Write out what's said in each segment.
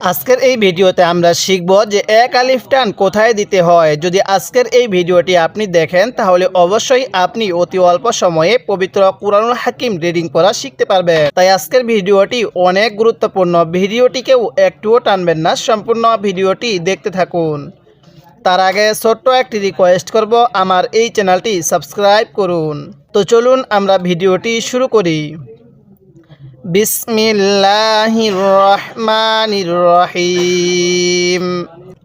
আজকের এই ভিডিওতে আমরা শিখব যে এক আলিফ টান কোথায় দিতে হয়। যদি আজকের এই ভিডিওটি আপনি দেখেন, তাহলে অবশ্যই আপনি অতি অল্প সময়ে পবিত্র কুরআনুল হাকিম রিডিং করা শিখতে পারবেন। তাই আজকের ভিডিওটি অনেক গুরুত্বপূর্ণ। ভিডিওটিকেও একটুও টানবেন না, সম্পূর্ণ ভিডিওটি দেখতে থাকুন। তার আগে ছোট্ট একটি রিকোয়েস্ট করব, আমার এই চ্যানেলটি সাবস্ক্রাইব করুন। তো চলুন আমরা ভিডিওটি শুরু করি। বিসমিল্লাহির রহমানির রহিম।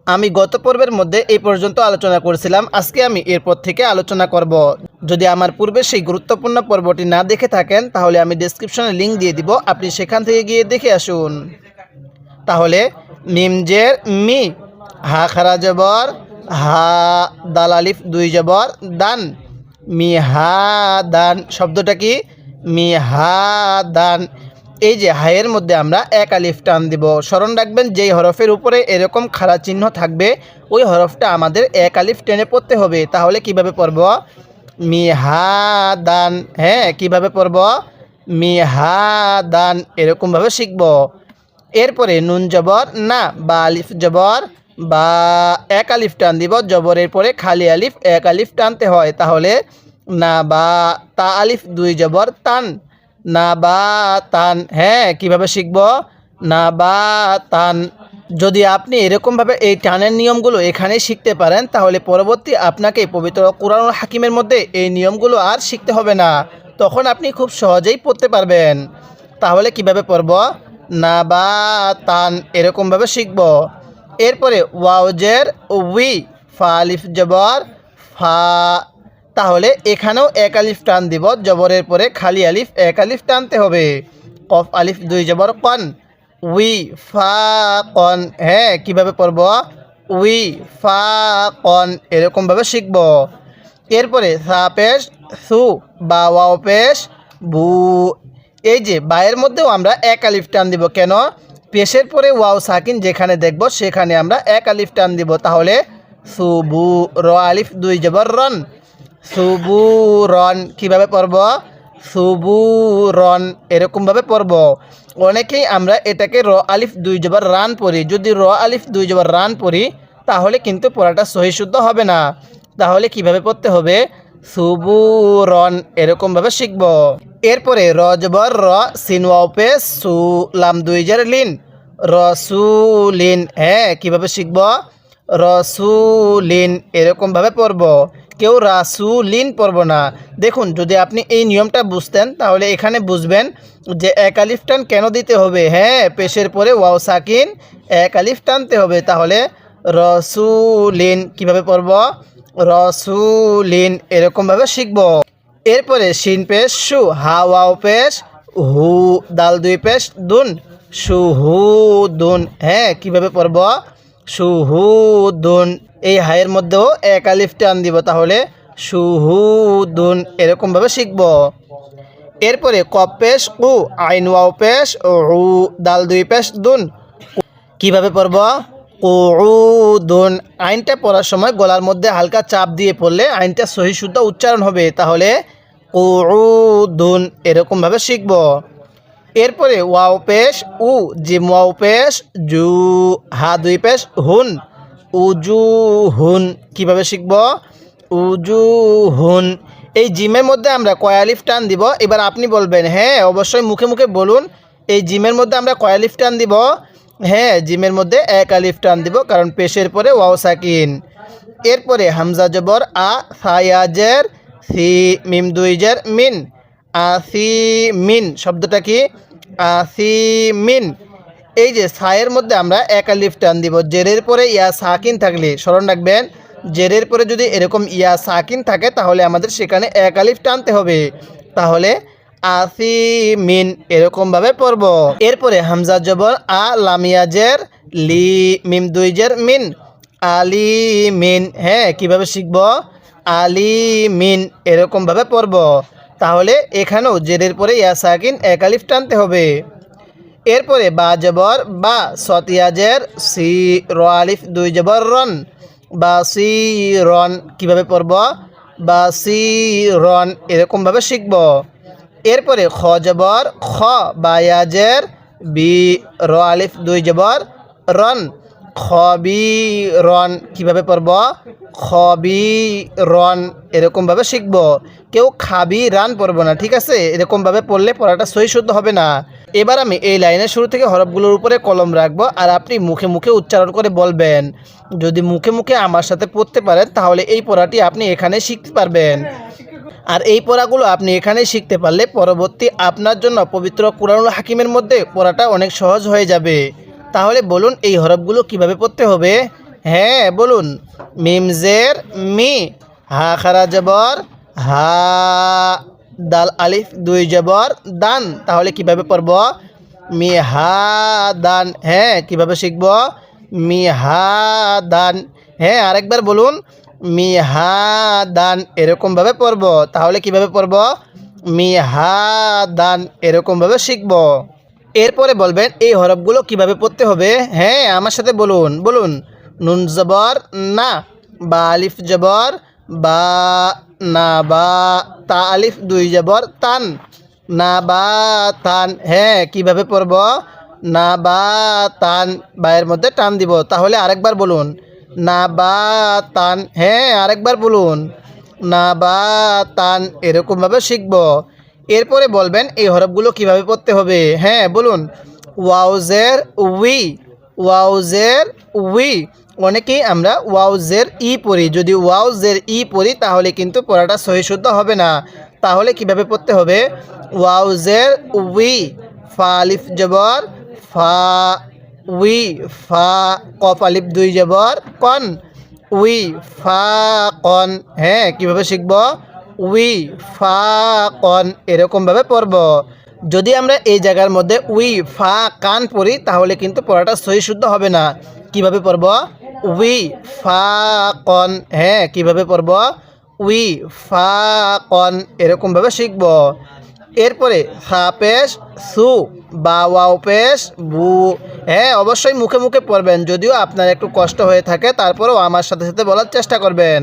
আমি গত পর্বের মধ্যে এই পর্যন্ত আলোচনা করেছিলাম, আজকে আমি এরপর থেকে আলোচনা করব। যদি আমার পূর্বে সেই গুরুত্বপূর্ণ পর্বটি না দেখে থাকেন, তাহলে আমি ডেসক্রিপশনে লিঙ্ক দিয়ে দিব, আপনি সেখান থেকে গিয়ে দেখে আসুন। তাহলে মিমজের মি, হা খারা জবর, হা দাল আলিফ দুই জবর, দান, মি হা দান, শব্দটা কি? মি হা দান। এই যে হায়ের মধ্যে আমরা এক আলিফ টান দিব। স্মরণ রাখবেন, যেই হরফের উপরে এরকম খাড়া চিহ্ন থাকবে, ওই হরফটা আমাদের এক আলিফ টেনে পড়তে হবে। তাহলে কীভাবে পড়ব? মি হা দান হ্যাঁ কীভাবে পড়ব? মি হা দান এরকমভাবে শিখব। এরপরে নুন জবর, না, বা আলিফ জবর, বা এক আলিফ টান দিব। জবরের পরে খালি আলিফ, এক আলিফ টানতে হয়। তাহলে না, বা তা আলিফ, দুই জবর তান না বা তান হ্যাঁ কীভাবে শিখব? না বা তান যদি আপনি এরকমভাবে এই টানের নিয়মগুলো এখানেই শিখতে পারেন, তাহলে পরবর্তী আপনাকে পবিত্র কোরআন হাকিমের মধ্যে এই নিয়মগুলো আর শিখতে হবে না। তখন আপনি খুব সহজেই পড়তে পারবেন। তাহলে কীভাবে পড়ব? না বা তান এরকমভাবে শিখব। এরপরে ওয়াউজের উই, ফা, আলিফ, জবর, ফা তাহলে এখানেও এক আলিফ টান দিব, জবরের পরে খালি আলিফ, এক আলিফ টানতে হবে। কফ আলিফ, দুই জবর কন। উই ফা কন হ্যাঁ কীভাবে পড়ব? উই ফা কন, এরকমভাবে শিখব। এরপরে সা পেশ, সু, বা ওয়াও পেশ, বু। এই যে, বায়ের মধ্যেও আমরা এক আলিফ টান দিব, কেন? পেশের পরে ওয়াও সাকিন যেখানে দেখব, সেখানে আমরা এক আলিফ টান দিব। তাহলে সুবু র আলিফ, দুই জবর রন। সুবু রন কীভাবে পড়ব? সুবু রন এরকমভাবে পড়ব। অনেকেই আমরা এটাকে র আলিফ দুই জবার রান পড়ি। যদি র আলিফ দুই জবার রান পড়ি, তাহলে কিন্তু পড়াটা সহিশুদ্ধ হবে না। তাহলে কীভাবে পড়তে হবে? সুবুরন। এরকমভাবে শিখব। এরপরে র জবর র সিনওয়াপে সু লাম দুই জার লিন। রসুলিন। হ্যাঁ কীভাবে শিখব? রসুলিন। এরকমভাবে পড়ব। কেউ রাসুলিন পড়ব না। দেখুন, যদি আপনি এই নিয়মটা বুঝতেন, তাহলে এখানে বুঝবেন যে এক আলিফ টান কেন দিতে হবে? হ্যাঁ পেশের পরে ওয়াও সাকিন, এক আলিফ টানতে হবে। তাহলে রসুলিন কীভাবে পড়ব? রসুলিন এরকমভাবে শিখব। এরপরে শিন পেশ, সু, হা, ওয়াও পেশ, হু, দাল দুই পেশ, দুন সুহু দুন। হ্যাঁ কীভাবে পড়ব? সুহু দুন। এই হায়ের মধ্যেও এক আলিফ টান দিব তাহলে সুহু দুন এরকমভাবে শিখব। এরপরে কপ পেশ, উ, আইন, ওয়াও পেশ উ দাল, দুই পেশ, দুন। কীভাবে পড়ব? কুউদুন। আইনটা পড়ার সময় গলার মধ্যে হালকা চাপ দিয়ে পড়লে আইনটা সহি শুদ্ধ উচ্চারণ হবে, তাহলে কুউদুন এরকমভাবে শিখব। এরপরে ওয়াও পেশ, উ, জিম ওয়াও পেশ, জু, হা, দুই পেশ, হুন। উজু হুন কীভাবে শিখব? উজু হুন এই জিমের মধ্যে আমরা কয়ালিফ টান দিব? এবার আপনি বলবেন হ্যাঁ অবশ্যই মুখে মুখে বলুন, এই জিমের মধ্যে আমরা কয়ালিফ টান দিব? হ্যাঁ জিমের মধ্যে এক আলিফ টান দিব, কারণ পেশের পরে ওয়াও সাকিন। এরপরে হামজা জবর, আ সায়াজের সি, মিম দুইজের মিন। আসি মিন, শব্দটা কি? আসি মিন। এই যে সায়ের মধ্যে আমরা এক আলিফ টান দিব। জেরের পরে ইয়া সাকিন থাকলে, স্মরণ রাখবেন, জেরের পরে যদি এরকম ইয়া সাকিন থাকে, তাহলে আমাদের সেখানে এক আলিফ টানতে হবে। তাহলে আসি মিন এরকমভাবে পড়ব। এরপরে হামজা জবর, আ লামিয়াজের লি মিম দুইজের মিন, আলি মিন হ্যাঁ কীভাবে শিখব? আলি মিন এরকমভাবে পড়ব। তাহলে এখানেও জেরের পরে ইয়া সাকিন এক আলিফ টানতে হবে। এরপরে বা জবর বা সতিয়াজের সি র আলিফ দুই জবর রন। বা সি রন কীভাবে পড়ব? বা সি রন এরকমভাবে শিখব। এরপরে খ জবর, খ বা ইয়াজের বি র আলিফ দুই জবর রন। খবি রন কীভাবে পড়ব? খবি রন এরকমভাবে শিখব। কেউ খাবি, রান পড়ব না, ঠিক আছে? এরকমভাবে পড়লে পড়াটা সহি শুদ্ধ হবে না। এবার আমি এই লাইনের শুরু থেকে হরফগুলোর উপরে কলম রাখব আর আপনি মুখে মুখে উচ্চারণ করে বলবেন। যদি মুখে মুখে আমার সাথে পড়তে পারেন, তাহলে এই পড়াটি আপনি এখানে শিখতে পারবেন। আর এই পড়াগুলো আপনি এখানে শিখতে পারলে পরবর্তী আপনার জন্য পবিত্র কুরআনুল হাকিমের মধ্যে পড়াটা অনেক সহজ হয়ে যাবে। তাহলে বলুন, এই হরফগুলো কীভাবে পড়তে হবে? হ্যাঁ বলুন। মিমজের মি, হা খারা জবর, হা দাল, আলিফ, দুই জবর, দান। তাহলে কীভাবে পড়ব? মি হা দান হ্যাঁ কীভাবে শিখব? মি হা দান হ্যাঁ আরেকবার বলুন। মি হা দান এরকমভাবে পড়ব। তাহলে কীভাবে পড়ব? মি হা দান এরকমভাবে শিখব। এরপরে বলবেন, এই হরফগুলো কীভাবে পড়তে হবে? হ্যাঁ আমার সাথে বলুন বলুন। নুন জবর, না। বা আলিফ জবর বা, না বা, তা আলিফ দুই জবর, তান। না বা, তান। হ্যাঁ কীভাবে পড়ব? না বা, তান। বায়ের মধ্যে টান দিব। তাহলে আরেকবার বলুন। না বা, তান। হ্যাঁ আরেকবার বলুন। না বা, তান। এরকমভাবে শিখব। এরপরে বলবেন এই হরফগুলো কীভাবে পড়তে হবে? হ্যাঁ বলুন। ওয়াউজের উই। ওয়াউজের উই। অনেকেই আমরা ওয়াউজের ই পড়ি। যদি ওয়াউজের ই পড়ি, তাহলে কিন্তু পড়াটা সহিশুদ্ধ হবে না। তাহলে কীভাবে পড়তে হবে? ওয়াউজের উই, ফা আলিফ জবর, ফা, উই, ফা, কফ আলিফ দুই জবর, কন। উই, ফা, কন। হ্যাঁ কীভাবে শিখব? উই, ফা, কন এরকমভাবে পড়ব। যদি আমরা এই জায়গার মধ্যে উই, ফা, কান পড়ি, তাহলে কিন্তু পড়াটা সহি শুদ্ধ হবে না। কীভাবে পড়ব? উই ফা কন হ্যাঁ কীভাবে পড়ব? উই ফা কন এরকমভাবে শিখব। এরপরে, হা পেশ, সু, বা ওয়াও পেশ, বু হ্যাঁ অবশ্যই মুখে মুখে পড়বেন, যদিও আপনার একটু কষ্ট হয়ে থাকে, তারপরেও আমার সাথে সাথে বলার চেষ্টা করবেন।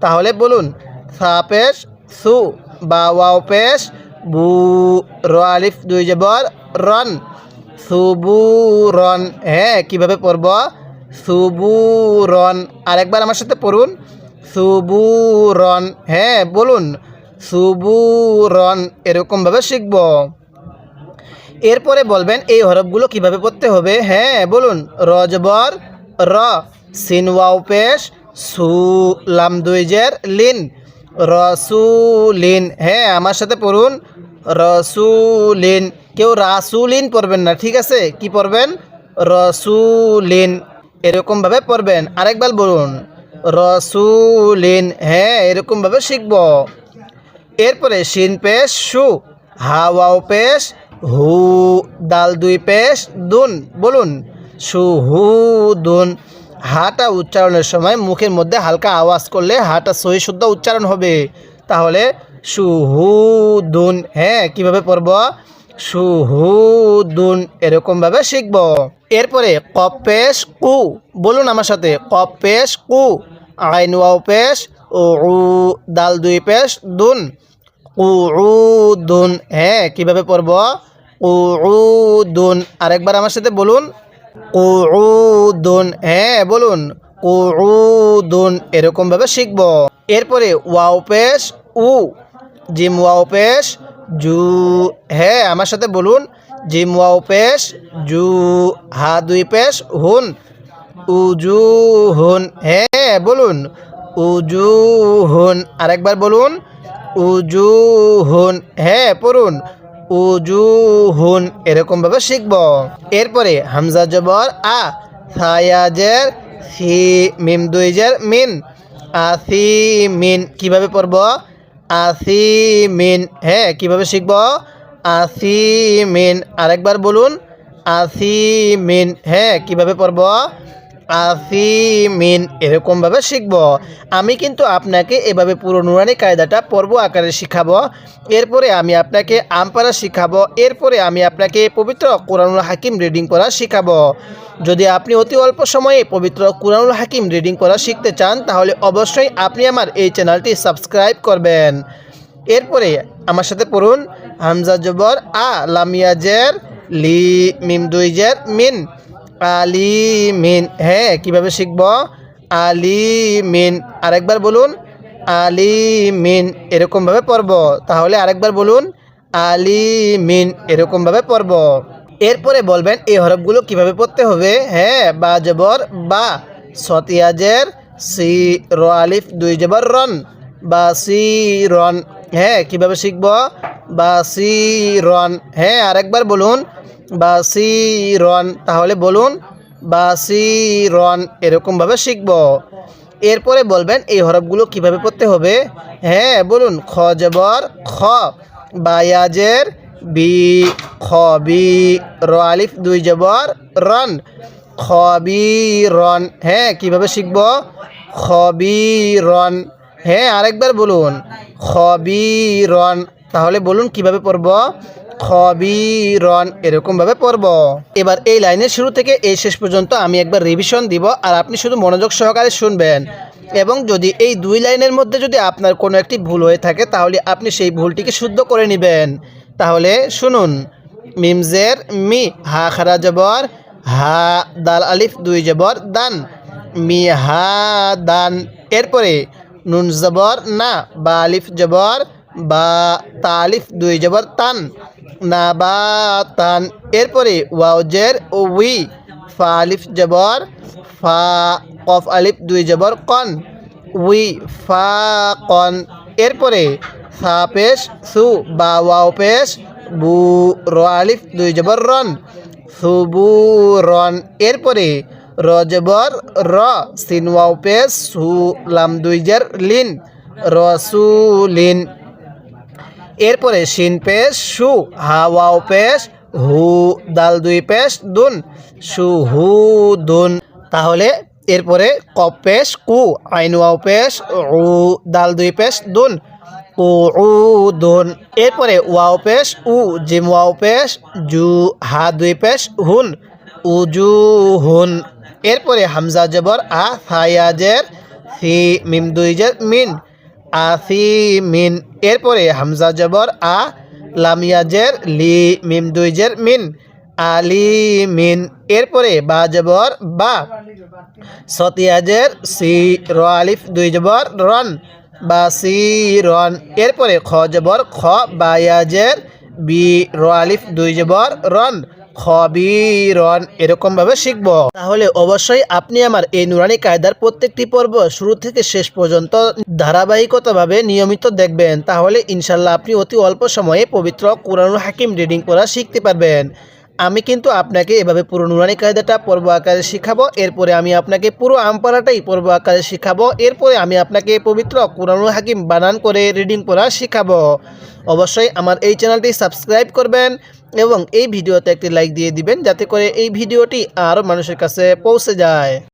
তাহলে বলুন সা পেশ, সু, বা ওয়াও পেশ, বু, র আলিফ, দুই জবর, রন। সুবু রন হ্যাঁ কীভাবে পড়ব? সুবু রন আরেকবার আমার সাথে পড়ুন। সুবুরন। হ্যাঁ বলুন। সুবুরন, এরকমভাবে শিখব। এরপরে বলবেন এই হরফগুলো কীভাবে পড়তে হবে? হ্যাঁ বলুন। রজবর, র, সিন, ওয়াও, পেশ, সু, লাম দুইজের লিন রসুলিন হ্যাঁ আমার সাথে পড়ুন। রসুলিন। কেউ রাসুলিন পড়বেন না, ঠিক আছে? কি পড়বেন? রসুলিন। এরকমভাবে পড়বেন। আরেকবার বলুন। রসুলিন। হ্যাঁ এরকমভাবে শিখব। এরপরে শিন পেশ, সু। হাওয়াও পেশ, হু। দাল দুই পেশ, দুন। বলুন। সু, হু, দুন। হাটা উচ্চারণের সময় মুখের মধ্যে হালকা আওয়াজ করলে হাটা সহি শুদ্ধ উচ্চারণ হবে। তাহলে সু হু হ্যাঁ কীভাবে পড়ব? সু হু দুন এরকমভাবে শিখব। এরপরে কপেশ পেশ কু, বলুন আমার সাথে। কপ পেশ কু, আইন ওয়াও পেশ ও দাল দুই পেশ, দুন। দুন হ্যাঁ কীভাবে পড়ব? দুন আরেকবার আমার সাথে বলুন। দুন হ্যাঁ বলুন। দুন এরকমভাবে শিখব। এরপরে ওয়াও পেশ, উ জিম ওয়াও জু হ্যাঁ আমার সাথে বলুন, জিম ওয়াও জু, হা দুই পেশ, হুন উজু হুন হ্যাঁ বলুন উজু হুন, আরেকবার বলুন উজু হুন হ্যাঁ পড়ুন উজু হুন, এরকমভাবে শিখব। এরপরে হামজা জবর, আ, সায়াজের, সি, মিম দুইজের, মিন আসি মিন, কীভাবে পড়ব? আসি মিন হ্যাঁ কীভাবে শিখব? আসি মিন আরেকবার বলুন। আসি মিন হ্যাঁ কীভাবে পড়ব? আসিমিন এরকমভাবে শিখব। আমি কিন্তু আপনাকে এভাবে পুরো নুরানি কায়দাটা পর্ব আকারে শিখাবো। এরপরে আমি আপনাকে আমপারা শিখাবো। এরপরে আমি আপনাকে পবিত্র কোরআনুল হাকিম রিডিং করা শিখাবো। যদি আপনি অতি অল্প সময়ে পবিত্র কোরআনুল হাকিম রিডিং করা শিখতে চান, তাহলে অবশ্যই আপনি আমার এই চ্যানেলটি সাবস্ক্রাইব করবেন। এরপরে আমার সাথে পড়ুন হামজা জবর আ লামিয়াজের লি, মিম দুই জের, মিন, আলি, মিন। হ্যাঁ কীভাবে শিখব? আলিমিন আরেকবার বলুন আলিমিন এরকমভাবে পড়ব। তাহলে আরেকবার বলুন আলিমিন এরকমভাবে পড়ব। এরপরে বলবেন এই হরফগুলো কীভাবে পড়তে হবে? হ্যাঁ বা, জবর, বা, সতিয়াজের, সি, র, আলিফ, দুই, জবর, রন, বা, সি, রন হ্যাঁ কীভাবে শিখব? বা, সি, রন হ্যাঁ আরেকবার বলুন, বা, সি, রন, তাহলে বলুন, বা, সি, রন, এরকমভাবে শিখব। এরপরে বলবেন এই হরফগুলো কীভাবে পড়তে হবে? হ্যাঁ বলুন, খ, জবর, খ, বায়াজের বি খ, বি, র, আলিফ, দুই জবর, রন। খ, বি, রন। হ্যাঁ কীভাবে শিখব? খ, বি, রন। হ্যাঁ আরেকবার বলুন। খ, বি, রন। তাহলে বলুন কীভাবে পড়ব? খ, বি, রন। এরকমভাবে পড়ব। এবার এই লাইনের শুরু থেকে এই শেষ পর্যন্ত আমি একবার রিভিশন দিব আর আপনি শুধু মনোযোগ সহকারে শুনবেন। এবং যদি এই দুই লাইনের মধ্যে যদি আপনার কোনো একটি ভুল হয়ে থাকে, তাহলে আপনি সেই ভুলটিকে শুদ্ধ করে নেবেন। তাহলে শুনুন। মিমজের মি, হা খারা জবর, হা দাল আলিফ দুই জবর, দান। মি, হা দান। এরপরে নুন জবর, না, বা আলিফ জবর, বা তালিফ দুই জবর, তান। না, বা তান। এরপরে ওয়াউজের উই ফা আলিফ জবর, ফা কফ আলিফ দুই জবর, কন। উই, ফা, কন। এরপরে ফা পেশ, সু, বা, ওয়াও পেশ, বু, র আলিফ, দুই জবর রন সুবু রন। এরপরে র জবর, র, সিন, ওয়াও পেশ, সু, লাম, দুই জের, লিন রসুলিন এরপরে শিন পেশ, সু, হা, ওয়াও পেশ, হু, দাল, দুই পেশ, দুন, সু, হু, দুন। তাহলে এরপরে কপ পেশ কু আইন ওয়াও পেশ উ, দাল দুই পেশ দুন উ উ, দুন। এরপরে ওয়াও পেশ উ, জিম ওয়াও পেশ জু, হা দুই পেশ হুন উজু হুন। এরপরে হামজা জবর, আ ফায়াজের ফি, মিম, দুই, জের, মিন আসি মিন। এরপরে হামজা জবর, আ লামিয়াজের লি, মিম, দুই, জের, মিন। আলি মিন এরপরে বা জবর বা। সতিয়াজের সি, র আলিফ, দুই জবর, রন বা সি, রন। এরপরে খ জবর, খ বায়াজের, বি, র আলিফ, দুই জবর, রন। খবিরন এরকমভাবে শিখব। তাহলে অবশ্যই আপনি আমার এই নুরানি কায়দার প্রত্যেকটি পর্ব শুরু থেকে শেষ পর্যন্ত ধারাবাহিকতাভাবে নিয়মিত দেখবেন। তাহলে ইনশাল্লাহ আপনি অতি অল্প সময়ে পবিত্র কোরআনুল হাকিম রিডিং করা শিখতে পারবেন। আমি কিন্তু আপনাকে এভাবে পুরো নুরানি কায়দাটা পর্ব আকারে শিখাবো, এরপরে আমি আপনাকে পুরো আমপারাটাই পর্ব আকারে শিখাবো, এরপরে আমি আপনাকে পবিত্র কোরআনুল হাকিম বানান করে রিডিং পড়া শিখাবো। অবশ্যই আমার এই চ্যানেলটি সাবস্ক্রাইব করবেন এবং এই ভিডিওতে একটি লাইক দিয়ে দিবেন, যাতে করে এই ভিডিওটি আরও মানুষের কাছে পৌঁছে যায়।